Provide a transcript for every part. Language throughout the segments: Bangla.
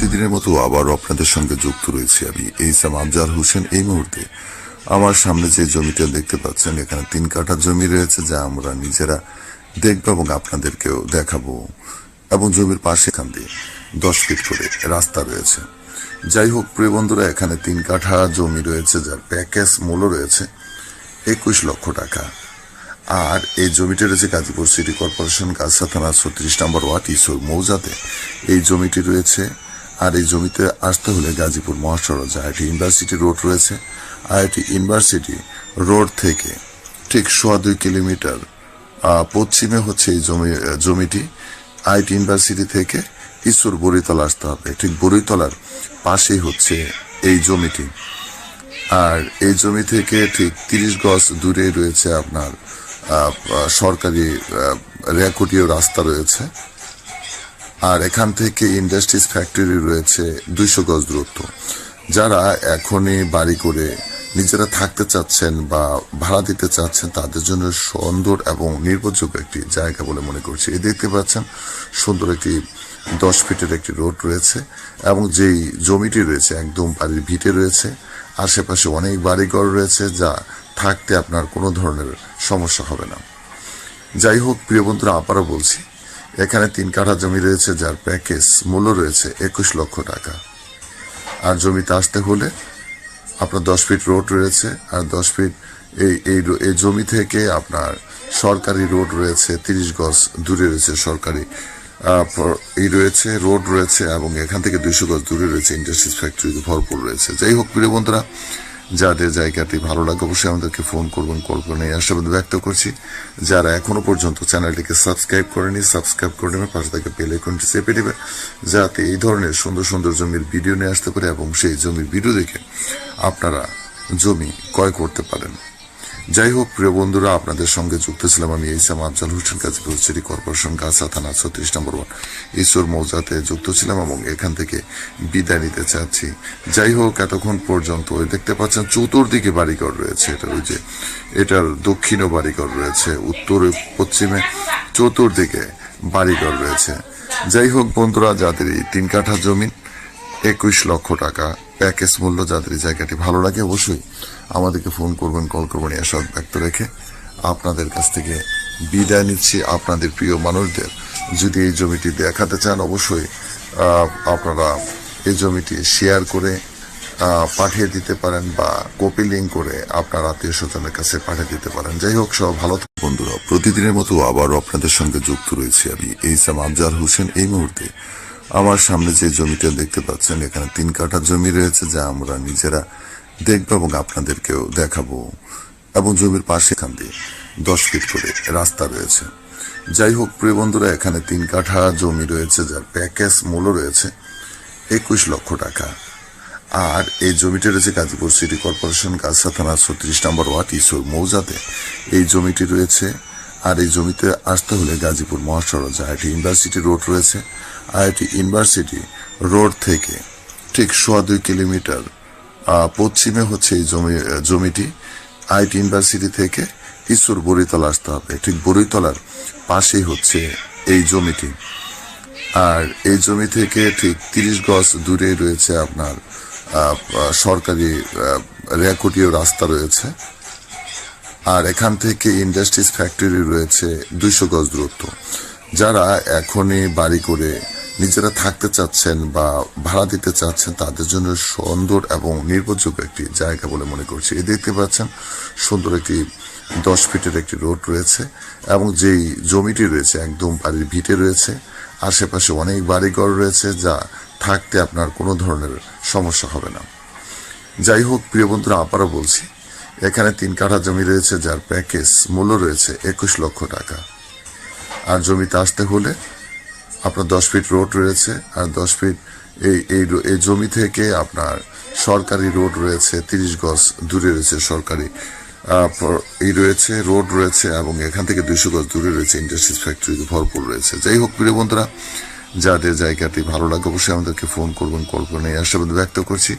প্রতিদিনের মতো আবার আপনাদের সঙ্গে যুক্ত রয়েছি আমি এইসাম আফজার হোসেন। এই মুহূর্তে আমার সামনে যে জমিটা দেখতে পাচ্ছেন, এখানে তিন কাঠা জমি রয়েছে যা আমরা নিজেরা দেখব এবং আপনাদেরকেও দেখাবো। এবং জমির পাশে এখান দিয়ে দশ ফিট করে রাস্তা রয়েছে। যাই হোক, প্রিয় বন্ধুরা, এখানে তিন কাঠা জমি রয়েছে, যার প্যাকেজ মূল্য রয়েছে একুশ লক্ষ টাকা। আর এই জমিটি রয়েছে গাজীপুর সিটি কর্পোরেশন গাছা থানা ছত্রিশ নম্বর ওয়ার্ড ইসোর মৌজাতে। এই জমিটি রয়েছে আর এই জমিতে আসতে হলে গাজীপুর মহাসড়ক আইআইটি ইউনিভার্সিটি রোড রয়েছে। আইআইটি ইউনিভার্সিটি রোড থেকে ঠিক সোয়া দুই কিলোমিটার পশ্চিমে হচ্ছে এই জমি জমিটি। আইআইটি ইউনিভার্সিটি থেকে ঈশ্বর বড়িতলা আসতে হবে। ঠিক বড়িতলার পাশেই হচ্ছে এই জমিটি। আর এই জমি থেকে ঠিক তিরিশ গজ দূরে রয়েছে আপনার সরকারি রেকর্ডীয় রাস্তা রয়েছে। আর এখান থেকে ইন্ডাস্ট্রিজ ফ্যাক্টরি রয়েছে দুইশো গজ দূরত্ব, যারা এখনই বাড়ি করে নিজেরা থাকতে চাচ্ছেন বা ভাড়া দিতে চাচ্ছেন, তাদের জন্য সুন্দর এবং নির্ভরযোগ্য একটি জায়গা বলে মনে করছি। এই দেখতে পাচ্ছেন, সুন্দর একটি দশ ফিটের একটি রোড রয়েছে এবং যেই জমিটি রয়েছে একদম বাড়ির ভিটে রয়েছে। আশেপাশে অনেক বাড়িঘর রয়েছে যা থাকতে আপনার কোনো ধরনের সমস্যা হবে না। যাই হোক, প্রিয় বন্ধুরা, আবারও বলছি এখানে তিন কাঠা জমি রয়েছে, যার প্যাকেজ মূল্য রয়েছে একুশ লক্ষ টাকা। আর জমিতে আসতে হলে আপনার দশ ফিট রোড রয়েছে, আর দশ ফিট এই এই এই জমি থেকে আপনার সরকারি রোড রয়েছে, তিরিশ গজ দূরে রয়েছে সরকারি এই রয়েছে, রোড রয়েছে, এবং এখান থেকে দুইশো গজ দূরে রয়েছে ইন্ডাস্ট্রিজ ফ্যাক্টরি ভরপুর রয়েছে। যাই হোক, প্রিয় বন্ধুরা যাদের জায়গাতে ভালো লাগে, অবশ্যই আমাদেরকে ফোন করবেন, কল করবেন। এই আশাবাদ ব্যক্ত করছি। যারা এখনও পর্যন্ত চ্যানেলটিকে সাবস্ক্রাইব করেনি, সাবস্ক্রাইব করে নেবেন পাশে থেকে বেল আইকনটি চেপে দেবে যাতে এই ধরনের সুন্দর সুন্দর জমির ভিডিও নিয়ে আসতে পারে এবং সেই জমির ভিডিও দেখে আপনারা জমি ক্রয় করতে পারেন। যাই হোক প্রিয় বন্ধুরা, আপনাদের সঙ্গে যুক্ত ছিলাম আমি ইসাম আফজাল হোসেন, গাজীপুর সিটি কর্পোরেশন, গাছা থানা ছত্রিশ নম্বর ওয়ান ঈশ্বর মৌজাতে যুক্ত ছিলাম এবং এখান থেকে বিদায় নিতে চাচ্ছি। যাই হোক এতক্ষণ পর্যন্ত দেখতে পাচ্ছেন চতুর্দিকে বাড়িঘর রয়েছে। এটার ওই যে, এটার দক্ষিণও বাড়িঘর রয়েছে, উত্তর পশ্চিমে চতুর্দিকে বাড়িঘর রয়েছে। যাই হোক বন্ধুরা, যাদের এই তিন কাঠা জমি, একুশ লক্ষ টাকা প্যাকেজ মূল্য যাদের এই জায়গাটি ভালো লাগে অবশ্যই আমাদেরকে ফোন করবেন, কল করবেন আশা ব্যক্ত রেখে আপনাদের কাছ থেকে বিদায় নিচ্ছি আপনাদের প্রিয় মানুষদের। যদি এই জমিটি দেখাতে চান অবশ্যই আপনারা এই জমিটি শেয়ার করে পাঠিয়ে দিতে পারেন বা কপি লিঙ্ক করে আপনার আত্মীয় স্বজনের কাছে পাঠিয়ে দিতে পারেন। যাই হোক সব ভালো। বন্ধুরা, প্রতিদিনের মতো আবারও আপনাদের সঙ্গে যুক্ত রয়েছি আমি এইসাম আফজার হোসেন। এই মুহূর্তে আমার সামনে যে জমিটা দেখতে পাচ্ছেন, এখানে তিন কাঠা জমি রয়েছে যা আমরা নিজেরা দেখব এবং আপনাদেরকেও দেখাবো। এবং জমির পাশে এখান দিয়ে দশ ফিট করে রাস্তা রয়েছে। যাই হোক, প্রিয় বন্ধুরা, এখানে তিন কাঠা জমি রয়েছে যার প্যাকেজ মূল্য রয়েছে একুশ লক্ষ টাকা। আর এই জমিটি রয়েছে গাজীপুর সিটি কর্পোরেশন গাছা থানা ছত্রিশ নম্বর ওয়ার্ড, ইসোর মৌজাতে। এই জমিটি রয়েছে। আর এই জমিতে আসতে হলে গাজীপুর মহাসড়ক আইআইটি ইউনিভার্সিটি রোড রয়েছে। আইআইটি ইউনিভার্সিটি রোড থেকে, ঠিক সোয়া দুই কিলোমিটার পশ্চিমে হচ্ছে এই জমি জমিটি। আইআইটি ইউনিভার্সিটি থেকে ঈশ্বর বড়িতলা আসতে হবে। ঠিক বড়িতলার পাশেই হচ্ছে এই জমিটি। আর এই জমি থেকে ঠিক তিরিশ গজ দূরে রয়েছে আপনার সরকারি রেকর্ডীয় রাস্তা রয়েছে। আর এখান থেকে ইন্ডাস্ট্রিজ ফ্যাক্টরি রয়েছে দুইশো গজ দূরত্ব। যারা এখনই বাড়ি করে নিজেরা থাকতে চাচ্ছেন বা ভাড়া দিতে চাচ্ছেন, তাদের জন্য সুন্দর এবং নির্ভরযোগ্য একটি জায়গা বলে মনে করছি। এই দেখতে পাচ্ছেন, সুন্দর একটি দশ ফিটের একটি রোড রয়েছে এবং যেই জমিটি রয়েছে একদম বাড়ির ভিটে রয়েছে। আশেপাশে অনেক বাড়িঘর রয়েছে যা থাকতে আপনার কোনো ধরনের সমস্যা হবে না। যাই হোক, প্রিয় বন্ধুরা, আবারও বলছি, এখানে তিন কাঠা জমি রয়েছে, যার প্যাকেজ মূল্য রয়েছে একুশ লক্ষ টাকা। আর জমিতে আসতে হলে আপনার দশ ফিট রোড রয়েছে, আর দশ ফিট এই এই জমি থেকে আপনার সরকারি রোড রয়েছে, তিরিশ গজ দূরে রয়েছে সরকারি। এই রয়েছে রোড রয়েছে এবং এখান থেকে দুইশো গজ দূরে রয়েছে ইন্ডাস্ট্রিজ ফ্যাক্টরি ভরপুর রয়েছে। যাই হোক প্রিয় বন্ধুরা যাদের জায়গাটি ভালো লাগে, অবশ্যই আমাদেরকে ফোন করবেন কল করবেন এই ব্যক্ত করছি।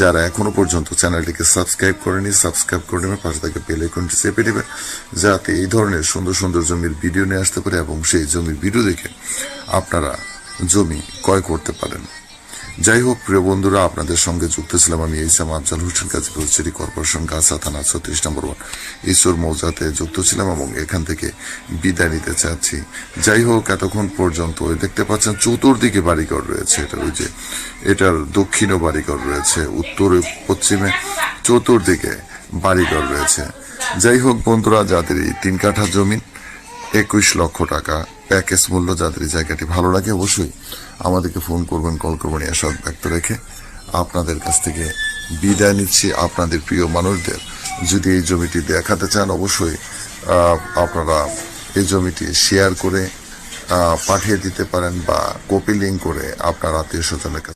যারা এখনও পর্যন্ত চ্যানেলটিকে সাবস্ক্রাইব করেনি সাবস্ক্রাইব করে নেবেন, পাশে থেকে বেল আইকনটি চেপে নেবে যাতে এই ধরনের সুন্দর সুন্দর জমির ভিডিও নিয়ে আসতে পারে এবং সেই জমির ভিডিও দেখে আপনারা জমি ক্রয় করতে পারেন। যাই হোক প্রিয় বন্ধুরা, আপনাদের সঙ্গে যুক্ত ছিলাম আমি ইসাম আফজাল হোসেন, গাজীপুর সিটি কর্পোরেশন, গাছা থানা ছত্রিশ নম্বর ওয়ার্ড। ঈশ্বর মৌজাতে যুক্ত ছিলাম এবং এখান থেকে বিদায় নিতে চাচ্ছি। যাই হোক এতক্ষণ পর্যন্ত দেখতে পাচ্ছেন চতুর্দিকে বাড়িঘর রয়েছে। এটার ওই যে, এটার দক্ষিণও বাড়িঘর রয়েছে, উত্তরে পশ্চিমে চতুর্দিকে বাড়িঘর রয়েছে। যাই হোক বন্ধুরা, যাদের এই তিন কাঠা জমি, একুশ লক্ষ টাকা প্যাকেজ মূল্য, যাদের জায়গাটি ভালো লাগে অবশ্যই আমাদেরকে ফোন করবেন, কল করবেন এসব ব্যক্ত রেখে আপনাদের কাছ থেকে বিদায় নিচ্ছি আপনাদের প্রিয় মানুষদের। যদি এই জমিটি দেখাতে চান, অবশ্যই আপনারা এই জমিটি শেয়ার করে পাঠিয়ে দিতে পারেন বা কপি লিঙ্ক করে আপনার আত্মীয় স্বজনের কাছে